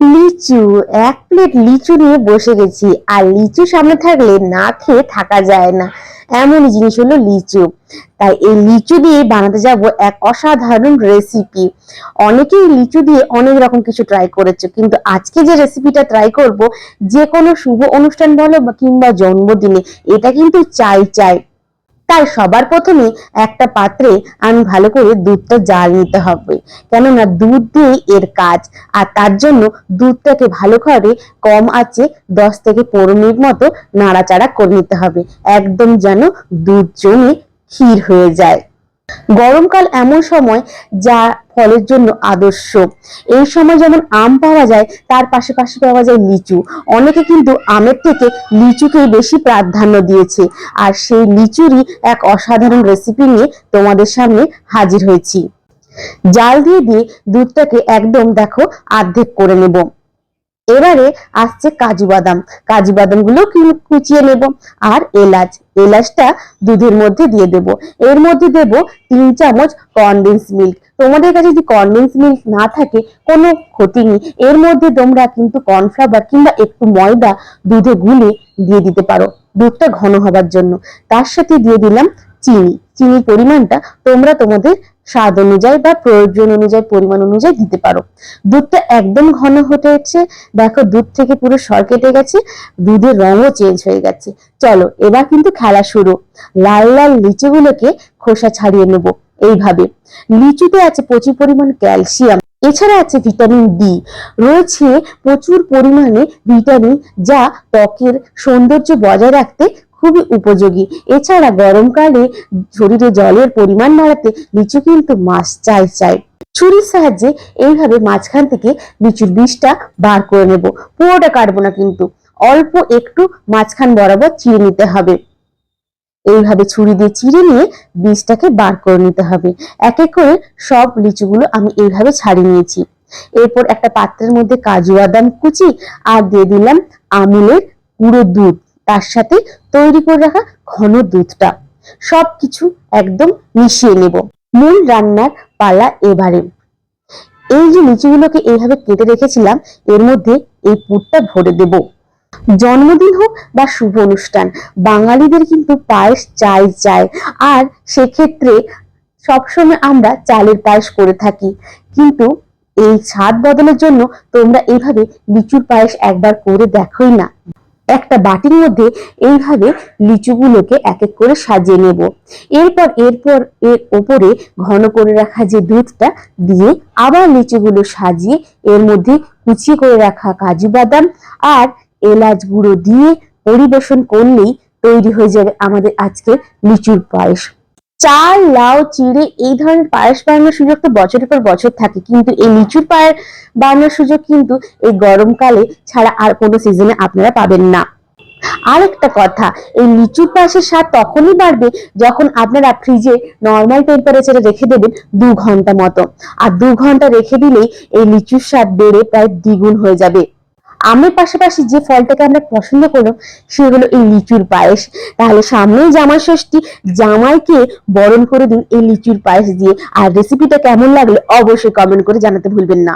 লিচু, এক প্লেট লিচু নিয়ে বসে গেছি। আর লিচু সামনে থাকলে না খেয়ে থাকা যায় না। এমন জিনিস হলো লিচু। তাই এই লিচু দিয়ে বানাতে যাব এক অসাধারণ রেসিপি অনেকেই লিচু দিয়ে অনেক রকম কিছু ট্রাই করেছে, কিন্তু আজকে যে রেসিপিটা ট্রাই করব, যে কোনো শুভ অনুষ্ঠান বলো কিংবা জন্মদিনে, এটা কিন্তু চাই চাই। তাই সবার প্রথমে একটা পাত্রে আমি ভালো করে দুধটা জাল নিতে হবে। কেননা দুধ দিয়ে এর কাজ, আর তার জন্য দুধটাকে ভালো করে কম আছে দশ থেকে পনেরো মিনিট মতো নাড়াচাড়া করে নিতে হবে। একদম যেন দুধ জমে ক্ষীর হয়ে যায়। গরমকাল এমন সময় যা ফলের জন্য আদর্শ। এই সময় যেমন আম পাওয়া যায়, তার পাশাপাশি পাওয়া যায় লিচু। অনেকে কিন্তু আমের থেকে লিচুকেই বেশি প্রাধান্য দিয়েছে। আর সেই লিচুরই এক অসাধারণ রেসিপি নিয়ে তোমাদের সামনে হাজির হয়েছি। জাল দিয়ে দিয়ে দুধটাকে একদম দেখো অর্ধেক করে নেব। এবারে আসছে কাজু বাদাম। কাজু বাদামগুলো কুচিয়ে নেব? আর এলাচ। এলাচটা দুধের মধ্যে দিয়ে দেব। এর মধ্যে দেব তিন চামচ কনডেন্স মিল্ক তোমাদের কাছে যদি কনডেন্স মিল্ক না থাকে, কোনো ক্ষতি নেই। এর মধ্যে তোমরা কিন্তু কর্নফ্লাওয়ার কিংবা একটু ময়দা দুধে গুলে দিয়ে দিতে পারো দুধটা ঘন হবার জন্য। তার সাথে দিয়ে দিলাম চিনি। চিনির পরিমাণটা তোমরা তোমাদের স্বাদ অনুযায়ী বা প্রয়োজন অনুযায়ী, পরিমাণ অনুযায়ী দিতে পারো। দুধটা একদম ঘন হতে হচ্ছে। দেখো, দুধ থেকে পুরো সর কেটে গেছে, দুধের রঙও চেঞ্জ হয়ে গেছে। চলো, এবার কিন্তু খেলা শুরু। লাল লাল লিচুগুলোকে খোসা ছাড়িয়ে নেব, এইভাবে। লিচুতে আছে প্রচুর পরিমাণ ক্যালসিয়াম, এছাড়া আছে ভিটামিন ডি রয়েছে প্রচুর পরিমাণে ভিটামিন যা ত্বকের সৌন্দর্য বজায় রাখতে খুবই উপযোগী। এছাড়া গরমকালে শরীরে জলের পরিমাণ বাড়াতে লিচু কিন্তু মাছ চাই চাই। ছুরির সাহায্যে এইভাবে মাঝখান থেকে লিচুর বীজটা বার করে নেব। পুরোটা কাটবো না কিন্তু। অল্প একটু মাঝখান বরাবর চিড়ে নিতে হবে। এইভাবে ছুরি দিয়ে চিড়ে নিয়ে বীজটাকে বার করে নিতে হবে। এক এক করে সব লিচুগুলো আমি এইভাবে ছাড়িয়ে নিয়েছি। এরপর একটা পাত্রের মধ্যে কাজু বাদাম কুচি আর দিয়ে দিলাম আমুলের গুঁড়ো দুধ। তার সাথে তৈরি করে রাখা ঘন দুধটা। সবকিছু একদম মিশিয়ে নেব। মূল রান্নার পালা এবারে। এই যে লিচুগুলোকে এইভাবে কেটে রেখেছিলাম, এর মধ্যে এই পুরটা ভরে দেব। জন্মদিন হোক বা শুভ অনুষ্ঠান, বাঙালিদের কিন্তু পায়েস চাই চাই। আর সেক্ষেত্রে সবসময় আমরা চালের পায়েস করে থাকি। কিন্তু এই স্বাদ বদলের জন্য তোমরা এইভাবে লিচুর পায়েস একবার করে দেখোই না। একটা বাটির মধ্যে এইভাবে লিচুগুলোকে এক এক করে সাজিয়ে নেব। এরপর এরপর এর ওপরে ঘন করে রাখা যে দুধটা, দিয়ে আবার লিচুগুলো সাজিয়ে এর মধ্যে কুচি করে রাখা কাজু বাদাম আর এলাচ গুঁড়ো দিয়ে পরিবেশন করলেই তৈরি হয়ে যাবে আমাদের আজকের লিচুর পায়েস। চাল, লাউ, চিড়ে এই ধরনের পায়েস বানানোর সুযোগ তো বছরের পর বছর থাকে। কিন্তু এই লিচুর পায়েস বানানোর সুযোগ কিন্তু এই গরমকালে ছাড়া আর কোনো সিজনে আপনারা পাবেন না। আর একটা কথা, এই লিচুর পায়েসের স্বাদ তখনই বাড়বে যখন আপনারা ফ্রিজে নর্মাল টেম্পারেচারে রেখে দেবেন দু ঘণ্টা মতো। আর দু ঘণ্টা রেখে দিলেই এই লিচুর স্বাদ বেড়ে প্রায় দ্বিগুণ হয়ে যাবে। আমের পাশাপাশি যে ফলটাকে আমরা পছন্দ করলাম সে হলো এই লিচুর পায়েস। তাহলে সামনেই জামাই ষষ্ঠী, জামাইকে বরণ করে দিন এই লিচুর পায়েস দিয়ে। আর রেসিপিটা কেমন লাগল অবশ্যই কমেন্ট করে জানাতে ভুলবেন না।